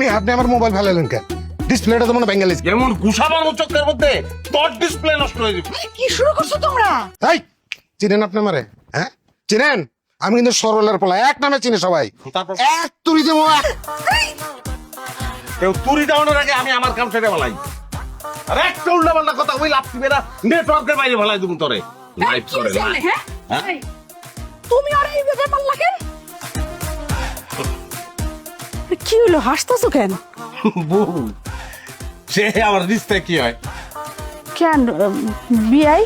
মিয়া আপনি আমার মোবাইল ফেলালেন কেন? ডিসপ্লেটা তো মনে ভেঙে গেছে। যেমন ঘুষাবার চোখের মধ্যে তোর ডিসপ্লে নষ্ট হয়ে যাবে। কি শুরু করছ তোমরা? এই চিনেন আপনি আমারে হ্যাঁ? চিনেন? আমি কিন্তু সরলের পোলা এক নামে চিনি সবাই। এক তুরি দেবো কেউ তুরি ডাউনের আগে আমি আমার কাম সেরে বলাই আর একটা উল্টা পাল্টা কথা ওই লাভ দিবে না নেটওয়ার্কের বাইরে ভালাই দেবো তোরে। লাইভ করে হ্যাঁ? হ্যাঁ? তুমি আর এই ব্যাপার কেন? কি হলো হাসতেছো কেন? বউ সে আমার রিস্তে কি হয়? কেন বিয়াই?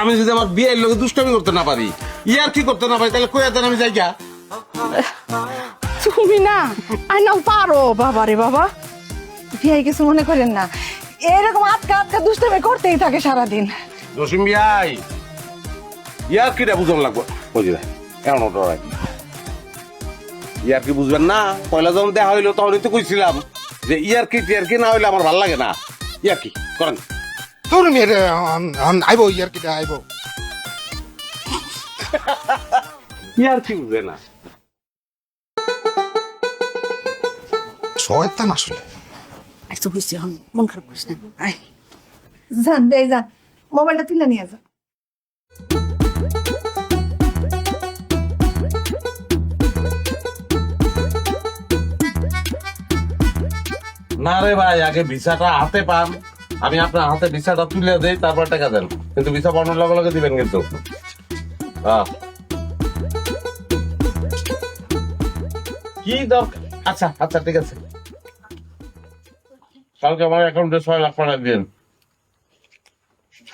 আমি যদি আমার বিয়ের লোকে দুষ্টামি করতে না পারি ইয়ার কি করতে না পারি তাহলে কই দেন আমি যাই গা তুমি না আই না পারো বাবা রে বাবা। বিয়াই কিছু মনে করেন না। এরকম আটকা আটকা দুষ্টামি করতেই থাকে সারাদিন। জসিম বিয়াই ইয়ার কিটা বুঝন লাগবো? বুঝি না এমন ডরাই ইয়ার কি বুঝবেন না? পয়লা যখন দেখা হইল তখনই তো কইছিলাম যে ইয়ার কি টিয়ার কি না হইলে আমার ভালো লাগে না। ইয়ার কি? করেন। তোর মেয়ে আইব ইয়ার কিটা আইব। ইয়ার কি বুঝবে না? শয়তান আসলে। আচ্ছা বুঝছি হন মন খারাপ করিস না। আয়। যান দে যান মোবাইলটা তুলে নিয়ে যা। না রে ভাই, আগে ভিসাটা হাতে পান। আমি আপনার হাতে ভিসাটা তুলে দেই, তারপর টাকা দেন। কিন্তু ভিসা পাওয়ার লগে লগে দিবেন কিন্তু। হ্যাঁ। কি দরকার আচ্ছা আচ্ছা ঠিক আছে। কালকে আমার অ্যাকাউন্টে ছয় লাখ টাকা দিন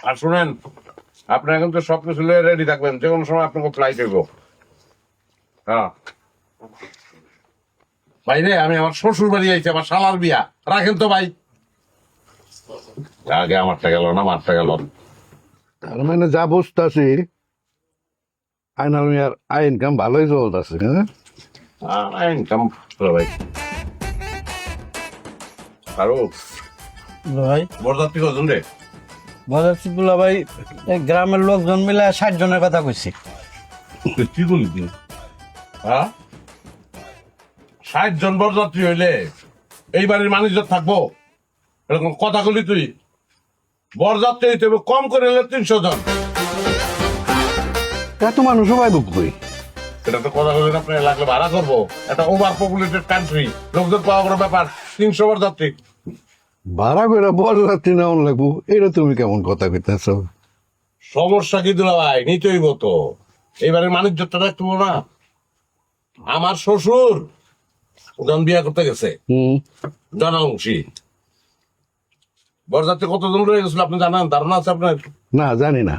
আর শুনেন, আপনি এখন তো সব কিছু রেডি থাকবেন যে কোনো সময় আপনাকে ফ্লাইট হইব। হ্যাঁ। ভাই রে আমি আমার শ্বশুর বাড়ি আইছি আমার শালার বিয়া। রাখেন তো ভাই। আগে আমারটা গেল না আমারটা গেল। তার মানে যা বুঝতেছি আইনাল মিয়ার আই ইনকাম ভালোই চলতেছে হ্যাঁ? ইনকাম ভাই। আরও? ভাই। বরযাত্রী কজন রে? বজারপুলা ভাই এই গ্রামের লোকজন মিলে ষাট জনের কথা কইছি। কি বলি তুই হ্যাঁ? ষাট জন বরযাত্রী হইলে এই বাড়ির মানুষজন থাকব। এরকম কথা বলি তুই। বরযাত্রী হইতে কম করে হলে তিনশো জন। এত মানুষ সবাই করি। এটা তো কথা বলি আপনি লাগলে ভাড়া করব। একটা ওভার পপুলেটেড কান্ট্রি লোকজন পাওয়া কোনো ব্যাপার তিনশো বরযাত্রী। ভাড়া করে বড় রাত্রি নেওয়ান লাগবো এটা তুমি কেমন কথা কইতেছ? সমস্যা কি দুলা ভাই? নিতেই তো। এবারে মানুষ যতটা রাখতে না। আমার শ্বশুর যখন বিয়া করতে গেছে। জানা অংশী বরযাত্রী কতজন রয়ে গেছিল আপনি জানেন? ধারণা আছে আপনার? না জানি না।